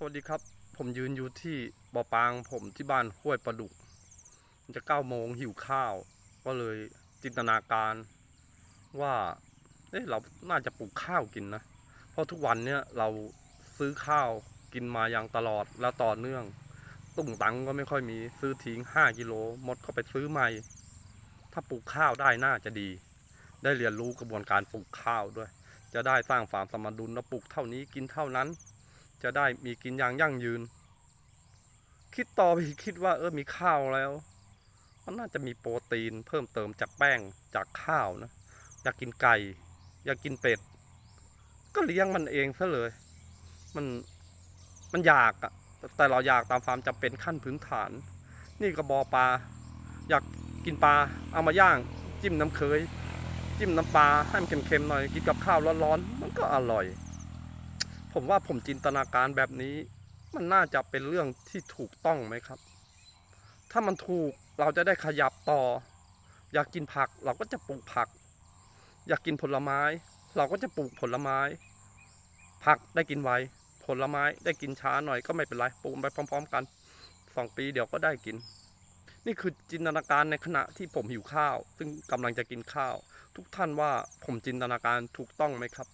สวัสดีครับ ผมยืนอยู่ที่บ่อปางผมที่บ้านห้วยประดุก มันจะเก้าโมงหิวข้าว ก็เลยจินตนาการว่า เอ๊ะเราน่าจะปลูกข้าวกินนะ เพราะทุกวันเนี้ยเราซื้อข้าวกินมาอย่างตลอดและต่อเนื่อง ตุ่งตังก็ไม่ค่อยมีซื้อทิ้งห้ากิโลหมดก็ไปซื้อใหม่ ถ้าปลูกข้าวได้น่าจะดี ได้เรียนรู้กระบวนการปลูกข้าวด้วย จะได้สร้างความสมดุลว่าปลูกเท่านี้กินเท่านั้น จะได้มีกินอย่างยั่งยืน คิดต่อไปคิดว่าเออมีข้าวแล้ว มันน่าจะมีโปรตีนเพิ่มเติมจากแป้งจากข้าวนะ อยากกินไก่ อยากกินเป็ด ก็เลี้ยงมันเองซะเลย มันมันอยากอะแต่เราอยากตามความจำเป็นขั้นพื้นฐาน นี่กระบอปลา อยากกินปลาเอามาย่าง จิ้มน้ำเคย จิ้มน้ำปลาให้มันเค็มๆหน่อย กินกับข้าวร้อนๆมันก็อร่อย ผมว่าผมจินตนาการแบบนี้ มันน่าจะเป็นเรื่องที่ถูกต้องไหมครับ ถ้ามันถูกเราจะได้ขยับต่อ อยากกินผักเราก็จะปลูกผัก อยากกินผลไม้ เราก็จะปลูกผลไม้ ผักได้กินไวผลไม้ได้กินช้าหน่อยก็ไม่เป็นไรปลูกไปพร้อม ๆ กันสองปีเดี๋ยวก็ได้กิน นี่คือจินตนาการในขณะที่ผมหิวข้าว ซึ่งกำลังจะกินข้าว ทุกท่านว่าผมจินตนาการถูกต้องไหมครับ